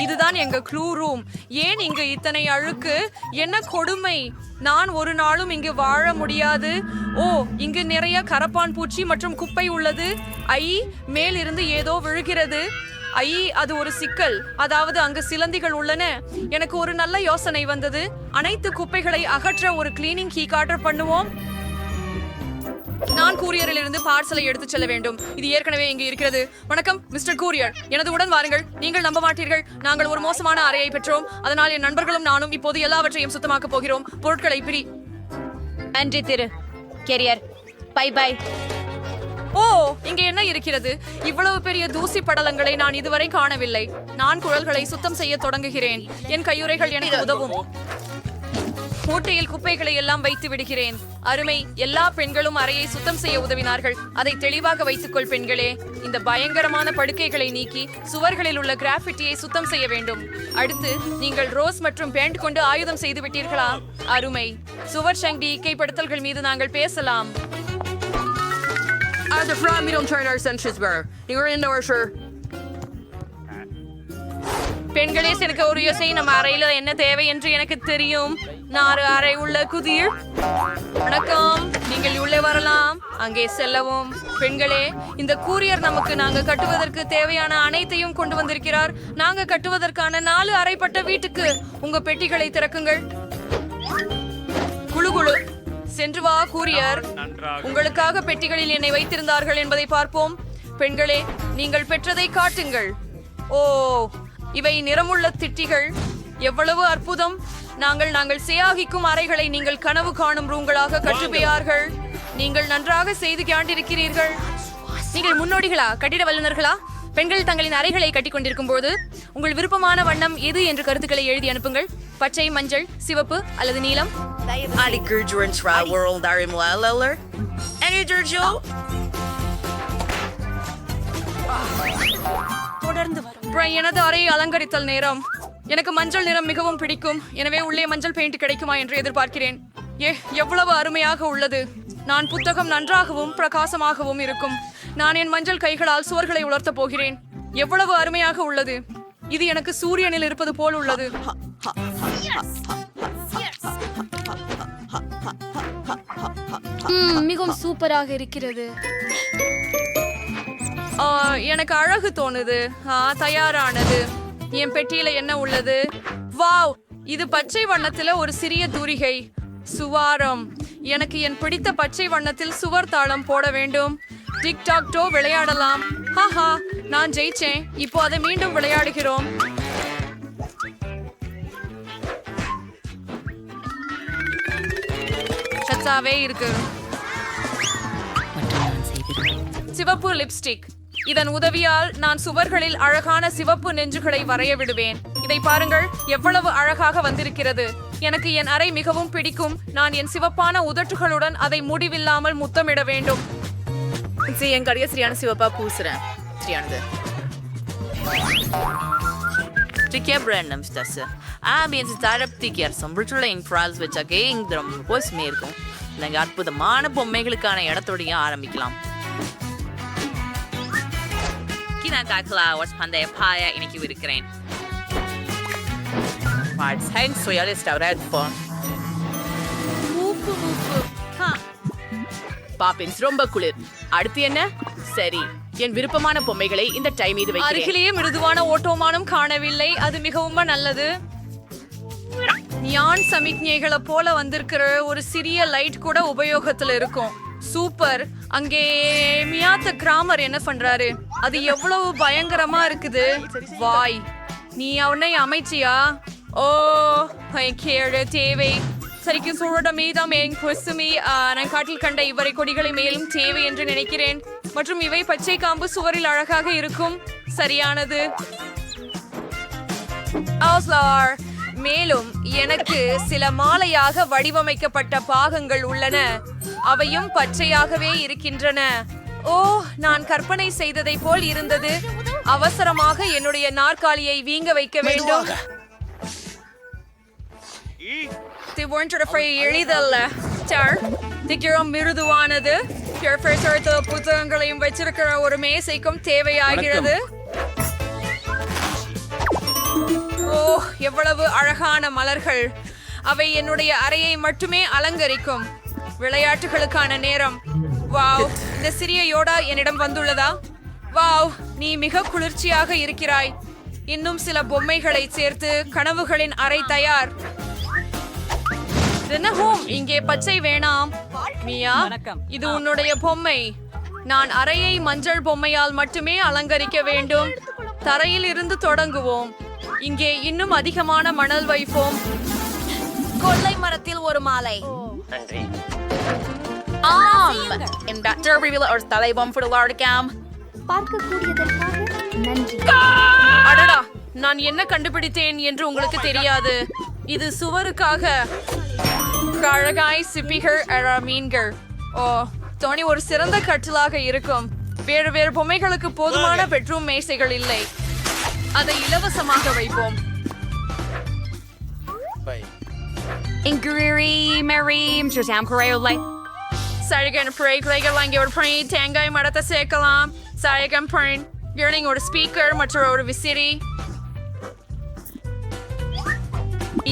இதுதான் எங்க clue room ஏன் இங்கு இத்தனை அழுக்கு? என்ன கொடுமை? நான் ஒரு நாளும் இங்கு வாழ முடியாது. ஓ இங்கு நிறைய கரப்பான் பூச்சி மற்றும் குப்பை உள்ளது. ஐ மேலிருந்து ஏதோ விழுகிறது. ஐ அது ஒரு சிக்கல். அதாவது அங்கு சிலந்திகள் உள்ளன. எனக்கு ஒரு நல்ல யோசனை வந்தது. அனைத்து குப்பைகளை அகற்ற ஒரு கிளீனிங் கீ ஆர்டர் பண்ணுவோம். நான் கூரியரில் இருந்து பார்சலை எடுத்துச் செல்ல வேண்டும். இது ஏற்கனவே இங்கு இருக்கிறது. வணக்கம் மிஸ்டர் கூரியர். எனது உடன் வாருங்கள். நீங்கள் நம்ப மாட்டீர்கள். நாங்கள் ஒரு மோசமான அறையை பெற்றோம். அதனால் என் நண்பர்களும் நானும் இப்போது எல்லாவற்றையும் சுத்தமாக்கப் போகிறோம். பொருட்களை பிரி. நன்றி திரு கெரியர். Bye bye. ஓ இங்கே என்ன இருக்கிறது? இவ்வளவு பெரிய தூசி படலங்களை நான் இதுவரை காணவில்லை. நான் குழல்களை சுத்தம் செய்ய தொடங்குகிறேன். என் கையுறைகள் எனக்கு உதவும். மூட்டையில் குப்பைகளை எல்லாம் வைத்து விடுகிறேன். அருமை எல்லா பெண்களும் அறையை சுத்தம் செய்ய உதவினார்கள். அதை தெளிவாக வைத்துக்கொள் பெண்களே. இந்த பயங்கரமான படுக்கைகளை நீக்கி சுவர்களில் உள்ள கிராஃபிட்டியை சுத்தம் செய்ய வேண்டும். அடுத்து நீங்கள் ரோஸ் மற்றும் பேண்ட் கொண்டு ஆயுதம் செய்து விட்டீர்களா? அருமை. சுவர் சங்கி இக்கைப்படுத்தல்கள் மீது நாங்கள் பேசலாம். As a friend, we don't turn our senses bare. You're in our sure. பெண்களே எனக்கு ஒரு யோசனை நம்ம அறையில என்ன தேவை என்று எனக்கு தெரியும். நாறு அறை உள்ள குதிர். வணக்கம். நீங்கள் உள்ளே வரலாம். அங்கே செல்லவும். பெண்களே இந்த கூரியர் நமக்கு நாங்க கட்டுவதற்கு தேவையான அனைத்தையும் கொண்டு வந்திருக்கிறார். நாங்க கட்டுவதற்கான நாலு அறைப்பட்ட வீட்டுக்கு உங்க பெட்டிகளை திறக்குங்கள். குழு குழு. சென்று வா கூரியர். உங்களுக்காக பெட்டிகளில் என்னை வைத்திருந்தார்கள் என்பதை பார்ப்போம். பெண்களே நீங்கள் பெற்றதை காட்டுங்கள். ஓ இவை நிறமுள்ள திட்டிகள். எவ்வளவு அற்புதம். நாங்கள் நாங்கள் சேயாகிக்கும் அறைகளை நீங்கள் கனவு காணும் ரூம்களாக கட்டுப்பையார்கள். நீங்கள் நன்றாக செய்து காண்டிருக்கிறீர்கள். நீங்கள் முன்னோடிகளா? கட்டிட வல்லுநர்களா? பெண்கள் தங்களின் அறைகளை கட்டிக் கொண்டிருக்கும் போது உங்கள் விருப்பமான வண்ணம் எது என்று கருத்துக்களை எழுதி அனுப்புங்கள். பச்சை மஞ்சள் சிவப்பு அல்லது நீலம்? Durjo? அப்புறம் எனது அறையை அலங்கரித்தல் நேரம். எனக்கு மஞ்சள் நிறம் மிகவும் பிடிக்கும். எனவே உள்ளே மஞ்சள் பெயிண்ட் கிடைக்குமா என்று எதிர்பார்க்கிறேன். ஏ எவ்வளவு அருமையாக உள்ளது. நான் புத்தகம் நன்றாகவும் பிரகாசமாகவும் இருக்கும். நான் என் மஞ்சள் கைகளால் சுவர்களை உலர்த்தப் போகிறேன். எவ்வளவு அருமையாக உள்ளது. இது எனக்கு சூரியனில் இருப்பது போல் உள்ளது. மிகவும் சூப்பராக இருக்கிறது. எனக்கு அழகு தோணுது. தயாரானது. என் பெட்டியில என்ன உள்ளது? வாவ்! இது பச்சை வண்ணத்துல ஒரு சிறிய தூரிகை. சுவாரம். எனக்கு என் பிடித்த பச்சை வண்ணத்தில் சுவர் தாளம் போட வேண்டும். டிக்டாக் டோ விளையாடலாம். ஹாஹா! நான் ஜெயிச்சேன். இப்போ அதை மீண்டும் விளையாடுகிறோம். சச்சாவே இருக்கு. சிவப்பு லிப்ஸ்டிக். இதன் உதவியால் நான் சுவர்களில் அழகான சிவப்பு நெஞ்சுகளை வரைய விடுவேன். இதை பாருங்கள் எவ்வளவு அழகாக வந்திருக்கிறது. எனக்கு என் அறை மிகவும் பிடிக்கும். நான் என் சிவப்பான உதட்டுகளுடன் அதை முடிவில்லாமல் முத்தமிட வேண்டும். என் கடைய சரியான சிவப்பா பூசுறேன். சரியானது Tycker Brandon stesse. Ambience tarap tycker som Brutal Infrals வச்ச கேங்தரம் போஸ்மே இருக்கும் இல்லைங்க அற்புதமான பொம்மைகளுக்கான இடத்தோடையும் ஆரம்பிக்கலாம் கினாக்கா கிளாவர்ஸ் பந்தய பாய இன்னைக்கு இருக்கிறேன் Marts Heinz så jag rädd på. Poppins ரொம்ப குளிர் அடுத்து என்ன? சரி. என் விருப்பமான பொம்மைகளை இந்த டைம் மீது வைக்கிறேன். அருகிலேயே மிருதுவான ஓட்டோமானும் காணவில்லை. அது மிகவும் நல்லது. நியான் சமிக்ஞைகளை போல வந்திருக்கிற ஒரு சிறிய லைட் கூட உபயோகத்துல இருக்கும். சூப்பர் அங்கே மியாத்த கிராமர் என்ன பண்றாரு? அது எவ்வளவு பயங்கரமா இருக்குது. வாய் நீ அவனை அமைச்சியா? ஓ கேடு தேவை. சரிக்கு சூழட மீதம் என் கொசுமி நான் காட்டில் கண்ட இவரை கொடிகளை மேலும் தேவை என்று நினைக்கிறேன். மற்றும் இவை பச்சை காம்பு சுவரில் அழகாக இருக்கும். சரியானது. மேலும் எனக்கு சில மாலையாக வடிவமைக்கப்பட்ட பாகங்கள் உள்ளன. அவையும் பச்சையாகவே இருக்கின்றன. ஓ நான் கற்பனை செய்ததை போல் இருந்தது. அவசரமாக என்னுடைய நாற்காலியை வீங்க வைக்க வேண்டும். எளிதல்ல. சார் திகிரம் மிருதுவானது. புத்தகங்களையும் வச்சிருக்கிற ஒரு மேசைக்கும் தேவையாகிறது. எவ்வளவு அழகான மலர்கள். அவை என்னுடைய அறையை மட்டுமே அலங்கரிக்கும். விளையாட்டுகளுக்கான நேரம். வாவ் இந்த சிறிய யோடா என்னிடம் வந்துள்ளதா? வாவ் நீ மிக குளிர்ச்சியாக இருக்கிறாய். இன்னும் சில பொம்மைகளை சேர்த்து கனவுகளின் அறை தயார். தினமும் இங்கே பச்சை வேணாம். மியா இது உன்னுடைய பொம்மை. நான் அறையை மஞ்சள் பொம்மையால் மட்டுமே அலங்கரிக்க வேண்டும். தரையில் இருந்து தொடங்குவோம். இங்கே இன்னும் அதிகமான மணல் வைப்போம். கொள்ளை மரத்தில் ஒரு மாலை. ஆம். இந்த டர்பிவில் ஒரு தலைபம் புடலாடுக்காம் பார்க்கக்கூடியதற்காக நன்றி. அடடா நான் என்ன கண்டுபிடித்தேன் என்று உங்களுக்கு தெரியாது. இது சுவருக்காக. அழகாய் சிப்பிகள் அழ மீன்கள். ஓ தோனி ஒரு சிறந்த கட்டிலாக இருக்கும். வேறு வேறு பொம்மைகளுக்கு போதுமான பெட்ரூம் மேசைகள் இல்லை. அதை இலவசமாக வைப்போம். இங்குரி மெரீம் சுசாம் குறையுள்ளை சழகன் பிறை குறைகள் அங்கே ஒரு பிறை தேங்காய் மரத்தை சேர்க்கலாம் சழகம் பிறை இயர்னிங் ஒரு ஸ்பீக்கர் மற்றும் ஒரு விசிறி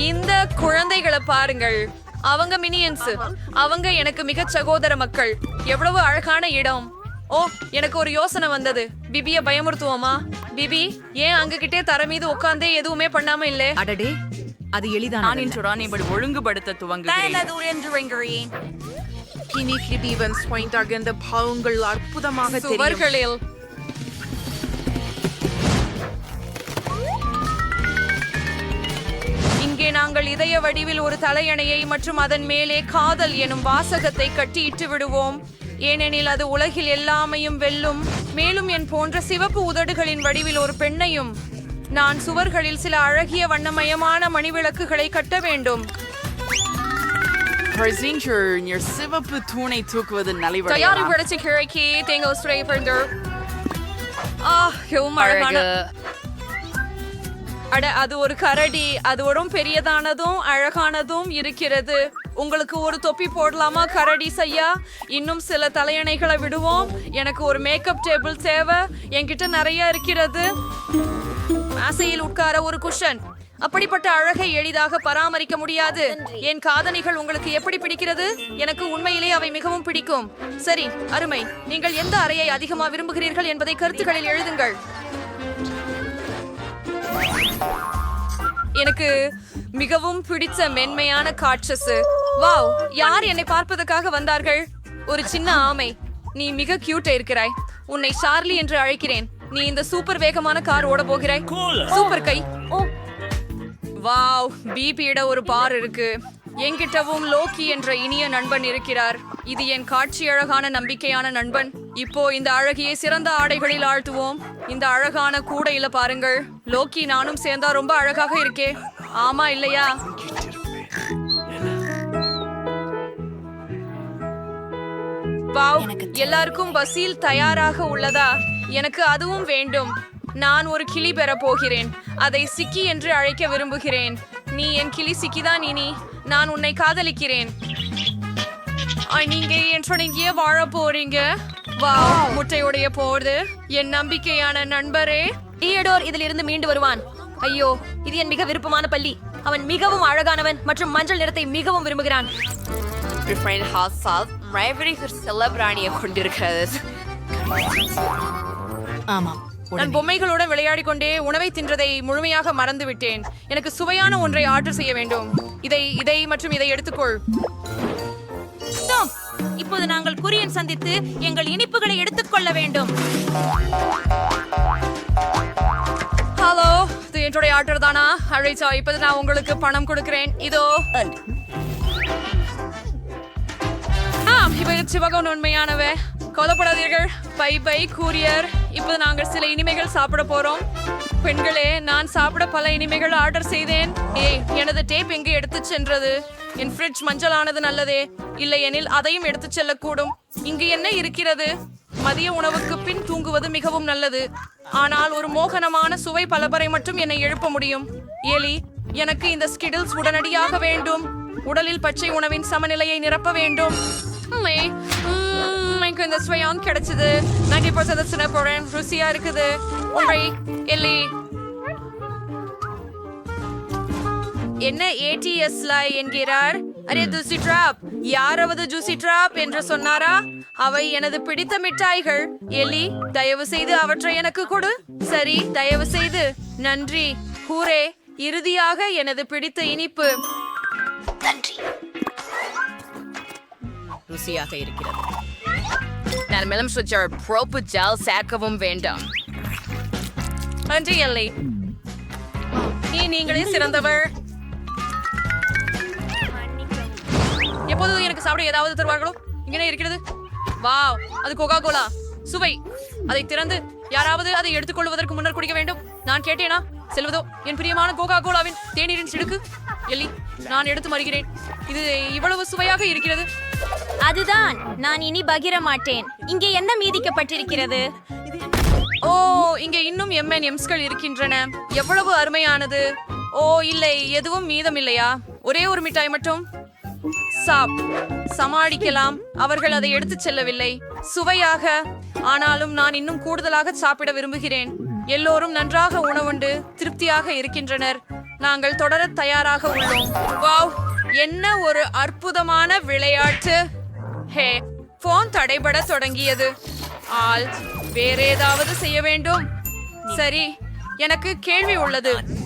இந்த குழந்தைகளை பாருங்கள். அவங்க மினியன்ஸ் அவங்க எனக்கு மிக சகோதர மக்கள். எவ்வளவு அழகான இடம். ஓ எனக்கு ஒரு யோசனை வந்தது. பிபிய பயமுறுத்துவோமா? பிபி ஏன் அங்ககிட்டே தர மீது உட்கார்ந்தே எதுவுமே பண்ணாம இல்லே? அடடே அது எளிதான நான் இன்றுடன் இப்படி ஒழுங்குபடுத்த துவங்குகிறேன். கினி கிடிவன்ஸ் பாயிண்ட் இந்த பாவங்கள் அற்புதமாக சுவர்களில். இங்கே நாங்கள் இதய வடிவில் ஒரு தலையணையை மற்றும் அதன் மேலே காதல் எனும் வாசகத்தை கட்டியிட்டு விடுவோம். ஏனெனில் அது உலகில் எல்லாமையும் வெல்லும். மேலும் என் போன்ற சிவப்பு உதடுகளின் வடிவில் ஒரு பெண்ணையும் நான் சுவர்களில் சில அழகிய வண்ணமயமான மணிவிளக்குகளை கட்ட வேண்டும். நீர் சிவப்பு தூணை தூக்குவது நலிவடையலாம் படைச்ச கிழக்கி தேங்காய் ஸ்ப்ரே பண்ணு ஆ எவ்வளவு அழகான அட அது ஒரு கரடி. அதோடும் பெரியதானதும் அழகானதும் இருக்கிறது. உங்களுக்கு ஒரு தொப்பி போடலாமா கரடி செய்யா இன்னும் சில தலையணைகளை விடுவோம். எனக்கு ஒரு மேக்கப் டேபிள் தேவை. என்கிட்ட நிறைய இருக்கிறது. ஆசையில் உட்கார ஒரு குஷன் அப்படிப்பட்ட அழகை எளிதாக பராமரிக்க முடியாது. என் காதணிகள் உங்களுக்கு எப்படி பிடிக்கிறது? எனக்கு உண்மையிலே அவை மிகவும் பிடிக்கும். சரி அருமை. நீங்கள் எந்த அறையை அதிகமா விரும்புகிறீர்கள் என்பதை கருத்துக்களில் எழுதுங்கள். எனக்கு மிகவும் பிடிச்ச மென்மையான காட்சஸ் வாவ் யார் என்னை பார்ப்பதற்காக வந்தார்கள்? ஒரு சின்ன ஆமை. நீ மிக கியூட்டா இருக்கிறாய். உன்னை சார்லி என்று அழைக்கிறேன். நீ இந்த சூப்பர் வேகமான கார் ஓட போகிறாய். சூப்பர் கை. வாவ் பிபியிட ஒரு பார் இருக்கு. என்கிட்டவும் லோக்கி என்ற இனிய நண்பன் இருக்கிறார். இது என் காட்சி அழகான நம்பிக்கையான நண்பன். இப்போ இந்த அழகியை சிறந்த ஆடைகளில் ஆழ்த்துவோம். இந்த அழகான கூடையில பாருங்கள். லோக்கி நானும் சேர்ந்தா ரொம்ப அழகாக இருக்கே. ஆமா இல்லையா? வாவ் எல்லாருக்கும் பஸ்ஸில் தயாராக உள்ளதா? எனக்கு அதுவும் வேண்டும். நான் ஒரு கிளி பெற போகிறேன். அதை சிக்கி என்று அழைக்க விரும்புகிறேன். நீ என் கிளி சிக்கிதான் இனி நான் உன்னை காதலிக்கிறேன். நீங்க என் இங்கேயே வாழ போறீங்க? வாவ் முட்டையுடைய போது என் நம்பிக்கையான நண்பரே. தியடோர் இதில் இருந்து மீண்டு வருவான். ஐயோ இது என் மிக விருப்பமான பள்ளி. அவன் மிகவும் அழகானவன் மற்றும் மஞ்சள் நிறத்தை மிகவும் விரும்புகிறான். செல்லப்பிராணியை கொண்டிருக்கிறது. ஆமாம். நான் பொம்மைகளோட விளையாடி கொண்டே உணவை தின்றதை முழுமையாக மறந்து விட்டேன் எனக்கு சுவையான ஒன்றை ஆர்டர் செய்ய வேண்டும். இதை இதை மற்றும் இதை எடுத்துக்கொள். இப்போது நாங்கள் குரியன் சந்தித்து எங்கள் இனிப்புகளை எடுத்துக்கொள்ள வேண்டும். ஹலோ இது என்னுடைய ஆர்டர் தானா? அழைச்சா இப்போது நான் உங்களுக்கு பணம் கொடுக்கிறேன். இதோ. ஆ இவ சிவகன் உண்மையானவ கொல்லப்படாதீர்கள் பை பை கூரியர் இப்போது நாங்கள் சில இனிமைகள் சாப்பிட போறோம். பெண்களே நான் சாப்பிட பல இனிமைகள் ஆர்டர் செய்தேன். ஏய் எனது டேப் எங்கே எடுத்து சென்றது? என் ஃப்ரிட்ஜ் மஞ்சளானது நல்லதே. இல்லையெனில் அதையும் எடுத்துச் செல்லக்கூடும். இங்கு என்ன இருக்கிறது? மதிய உணவுக்கு பின் தூங்குவது மிகவும் நல்லது. ஆனால் ஒரு மோகனமான சுவை பலபரை மட்டும் என்னை எழுப்ப முடியும். ஏலி எனக்கு இந்த ஸ்கிடில்ஸ் உடனடியாக வேண்டும். உடலில் பச்சை உணவின் சமநிலையை நிரப்ப வேண்டும். உம்மை, உம், எனக்கு இந்த ஸ்வயான் கிடைச்சது. நைன்டி பர்சன்ட் சின்ன போறேன் ருசியா இருக்குது. உண்மை எல்லி. என்ன ஏடிஎஸ்ல என்கிறார்? அரே ஜூசி டிராப். யாராவது ஜூசி டிராப் என்று சொன்னாரா? அவை எனது பிடித்த மிட்டாய்கள். எலி தயவு செய்து அவற்றை எனக்கு கொடு. சரி தயவு செய்து நன்றி. ஹூரே இறுதியாக எனது பிடித்த இனிப்பு. ருசியாக இருக்கிறது. நான் மெலம் சுவிட்சர் ப்ரோப்பு ஜெல் சேர்க்கவும் வேண்டாம் நன்றி எல்லை நீ நீங்களே சிறந்தவர் எப்போது எனக்கு சாப்பிட ஏதாவது தருவார்களோ இங்கே இருக்கிறது வாவ் அது கோகா கோலா சுவை அதை திறந்து யாராவது அதை எடுத்துக்கொள்வதற்கு முன்னர் குடிக்க வேண்டும் நான் கேட்டேனா செல்வதோ என் பிரியமான கோகா கோலாவின் தேநீரின் சிடுக்கு எல்லி நான் எடுத்து மறுகிறேன் இது இவ்வளவு சுவையாக இருக்கிறது அதுதான். நான் இனி பகிர மாட்டேன் இங்கே என்ன மீதிக்கப்பட்டிருக்கிறது? ஓ இங்கே இன்னும் எம்என் எம்ஸ்கள் இருக்கின்றன. எவ்வளவு அருமையானது. ஓ இல்லை எதுவும் மீதம் இல்லையா ஒரே ஒரு மிட்டாய் மட்டும்? சாப் சமாளிக்கலாம். அவர்கள் அதை எடுத்துச் செல்லவில்லை. சுவையாக. ஆனாலும் நான் இன்னும் கூடுதலாக சாப்பிட விரும்புகிறேன். எல்லோரும் நன்றாக உணவுண்டு திருப்தியாக இருக்கின்றனர். நாங்கள் தொடர தயாராக உள்ளோம். வாவ்! என்ன ஒரு அற்புதமான விளையாட்டு? ஹே போன் தடைபட தொடங்கியது. ஆல் வேற ஏதாவது செய்ய வேண்டும்? சரி எனக்கு கேள்வி உள்ளது.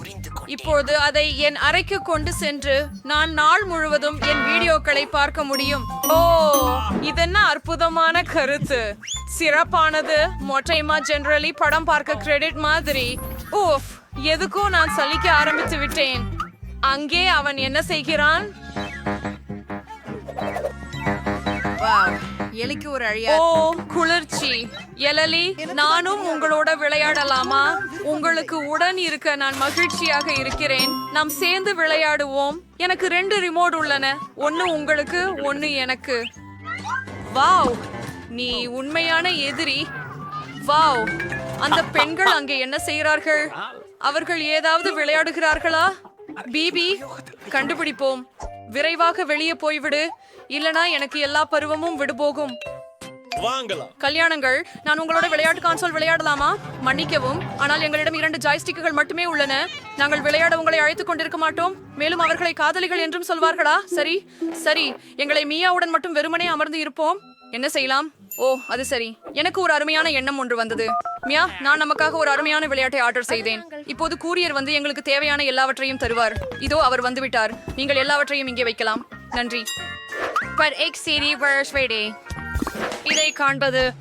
இப்போது அதை என் அறைக்கு கொண்டு சென்று நான் நாள் முழுவதும் என் வீடியோக்களை பார்க்க முடியும். ஓ இதென்ன அற்புதமான கருத்து. சிறப்பானது. மொட்டைமா ஜெனரலி படம் பார்க்க கிரெடிட் மாதிரி. ஓஃப் எதுக்கோ நான் சலிக்க ஆரம்பித்து விட்டேன். அங்கே அவன் என்ன செய்கிறான்? எலிக்கு ஒரு அழியா ஓ குளிர்ச்சி. எலலி நானும் உங்களோட விளையாடலாமா? உங்களுக்கு உடன் இருக்க நான் மகிழ்ச்சியாக இருக்கிறேன். நாம் சேர்ந்து விளையாடுவோம். எனக்கு ரெண்டு ரிமோட் உள்ளன. ஒன்னு உங்களுக்கு ஒன்னு எனக்கு. வாவ் நீ உண்மையான எதிரி. வாவ் அந்த பெண்கள் அங்கே என்ன செய்கிறார்கள்? அவர்கள் ஏதாவது விளையாடுகிறார்களா? பிபி கண்டுபிடிப்போம். விரைவாக வெளியே போய்விடு. இல்லனா எனக்கு எல்லா பருவமும் விடுபோகும் கல்யாணங்கள் நான் உங்களோட விளையாட்டு கான்சோல் விளையாடலாமா? மன்னிக்கவும் ஆனால் எங்களிடம் இரண்டு ஜாய்ஸ்டிக்குகள் மட்டுமே உள்ளன. நாங்கள் விளையாட உங்களை அழைத்துக் கொண்டிருக்க மாட்டோம். மேலும் அவர்களை காதலிகள் என்றும் சொல்வார்களா? சரி சரி எங்களை மியாவுடன் மட்டும் வெறுமனே அமர்ந்து இருப்போம். என்ன செய்யலாம்? ஓ அது சரி. எனக்கு ஒரு அருமையான எண்ணம் ஒன்று வந்தது. மியா நான் நமக்காக ஒரு அருமையான விளையாட்டை ஆர்டர் செய்தேன். இப்போது கூரியர் வந்து எங்களுக்கு தேவையான எல்லாவற்றையும் தருவார். இதோ அவர் வந்துவிட்டார். நீங்கள் எல்லாவற்றையும் இங்கே வைக்கலாம். நன்றி. இதை காண்பது.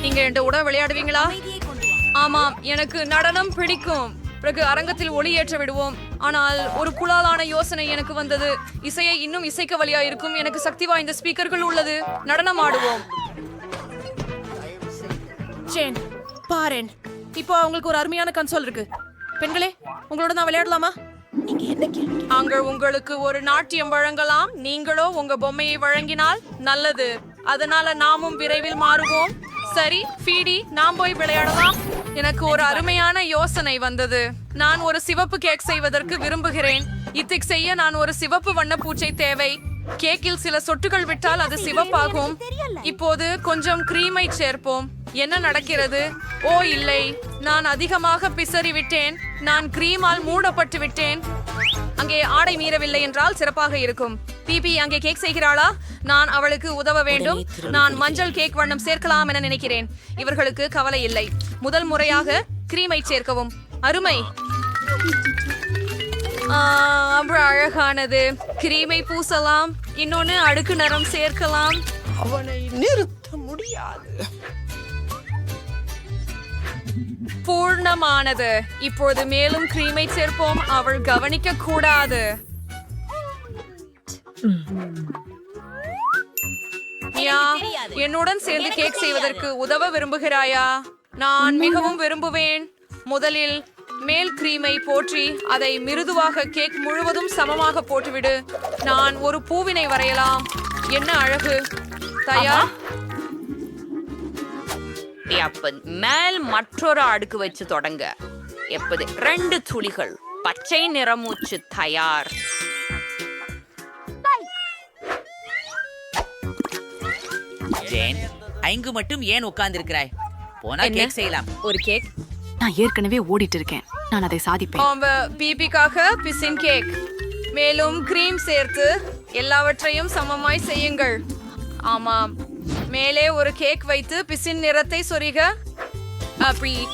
நீங்க என் உட விளையாடுவீங்களா? ஆமாம் எனக்கு நடனம் பிடிக்கும். பிறகு அரங்கத்தில் ஒளியேற்ற விடுவோம். ஆனால் ஒரு குழாலான யோசனை எனக்கு வந்தது. இசையை இன்னும் இசைக்க வழியா இருக்கும். எனக்கு சக்தி வாய்ந்த ஸ்பீக்கர்கள் உள்ளது. நடனம் ஆடுவோம். ஜேன் பாரேன். இப்போ உங்களுக்கு ஒரு அருமையான கன்சோல் இருக்கு. பெண்களே உங்களோட நான் விளையாடலாமா? அங்க உங்களுக்கு ஒரு நாட்டியம் வழங்கலாம். நீங்களோ உங்க பொம்மையை வழங்கினால் நல்லது. அதனால நாமும் விரைவில் மாறுவோம். சரி ஃபீடி நாம் போய் விளையாடலாம். எனக்கு ஒரு அருமையான யோசனை வந்தது. நான் ஒரு சிவப்பு கேக் செய்வதற்கு விரும்புகிறேன். இத்திக் செய்ய நான் ஒரு சிவப்பு வண்ண பூச்சை தேவை. கேக்கில் சில சொட்டுகள் விட்டால் அது சிவப்பாகும். இப்போது கொஞ்சம் கிரீமை சேர்ப்போம். என்ன நடக்கிறது? ஓ இல்லை. நான் அதிகமாக பிசறி விட்டேன். நான் கிரீமால் மூடப்பட்டு விட்டேன். அங்கே ஆடை மீறவில்லை என்றால் சிறப்பாக இருக்கும். பிபி அங்கே கேக் செய்கிறாளா? நான் அவளுக்கு உதவ வேண்டும். நான் மஞ்சள் கேக் வண்ணம் சேர்க்கலாம் என நினைக்கிறேன். இவர்களுக்கு கவலை இல்லை. முதல் முறையாக கிரீமை சேர்க்கவும். அருமை. ஆ, அவ்வளவு அழகானது. கிரீமை பூசலாம் இன்னொன்னு அடுக்கு நிறம் சேர்க்கலாம். அவனை நிறுத்த முடியாது. பூர்ணமானது. இப்போது மேலும் கிரீமை சேர்ப்போம். அவள் கவனிக்க கூடாது. என்னுடன் சேர்ந்து கேக் செய்வதற்கு உதவ விரும்புகிறாயா? நான் மிகவும் விரும்புவேன். முதலில் மேல் கிரீமை போற்றி அதை மிருதுவாக கேக் முழுவதும் சமமாக போட்டுவிடு. நான் ஒரு பூவினை வரையலாம். என்ன அழகு? தயார் அப்ப மேல் மற்றொரு அடுக்கு வச்சு தொடங்க. எப்பது? ரெண்டு துளிகள். பச்சை நிறமூச்சு தயார். ஜேன் ஐங்கு மட்டும் ஏன் உட்கார்ந்திருக்கிறாய்? போனா என்ன? கேக் செய்யலாம். ஒரு கேக்? நான் ஏற்கனவே ஓடிட்டு இருக்கேன். நான் அதை சாதிப்பேன். பிபிக்காக பிசின் கேக். மேலும் கிரீம் சேர்த்து எல்லாவற்றையும் சமமாய் செய்யுங்கள். ஆமாம். மேலே ஒரு கேக் வைத்து பிசின் நிறத்தை சொரிக. அப்படி.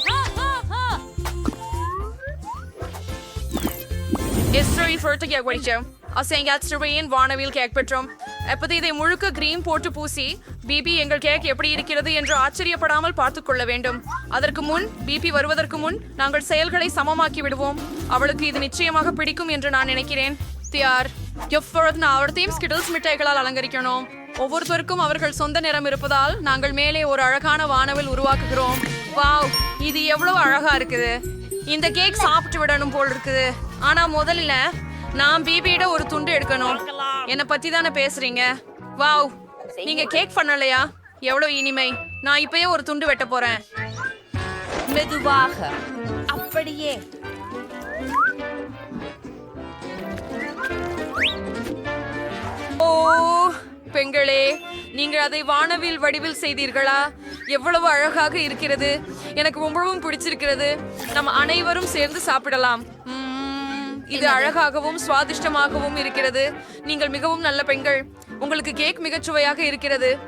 எஸ்ட்ரி ஃபர்ட்டு கேக் படிச்சோம் அசைங்க ஸ்ட்ரிவையின் வானவில் கேக் பெற்றோம் அப்போது இதை முழுக்க கிரீம் போட்டு பூசி பிபி எங்கள் கேக் எப்படி இருக்கிறது என்று ஆச்சரியப்படாமல் பார்த்து கொள்ள வேண்டும். அதற்கு முன் பிபி வருவதற்கு முன் நாங்கள் செயல்களை சமமாக்கி விடுவோம். அவளுக்கு இது நிச்சயமாக பிடிக்கும் என்று நான் நினைக்கிறேன். தியார் எப்பொழுது நான் அவர்த்தையும் ஸ்கிடில்ஸ் மிட்டாய்களால் அலங்கரிக்கணும்? ஒவ்வொருத்தருக்கும் அவர்கள் சொந்த நிறம் இருப்பதால் நாங்கள் மேலே ஒரு அழகான வானவில் உருவாக்குகிறோம். வாவ் இது எவ்வளவு அழகா இருக்குது. இந்த கேக் சாப்பிட்டு விடணும் போல் இருக்குது. ஆனா முதல்ல நான் பிபியிட ஒரு துண்டு எடுக்கணும். என்னை பத்தி தானே பேசுறீங்க? வாவ் நீங்க கேக் பண்ணலையா? எவ்வளவு இனிமை. நான் இப்பயே ஒரு துண்டு வெட்ட போறேன். மெதுவாக. அப்படியே. ஓ பெண்களே நீங்கள் அதை வானவில் வடிவில் செய்தீர்களா? எவ்வளவு அழகாக இருக்கிறது. எனக்கு ரொம்பவும் பிடிச்சிருக்கிறது. நம்ம அனைவரும் சேர்ந்து சாப்பிடலாம். இது அழகாகவும் சுவாதிஷ்டமாகவும் இருக்கிறது. நீங்கள் மிகவும் நல்ல பெண்கள். உங்களுக்கு கேக் மிகச் சுவையாக இருக்கிறது.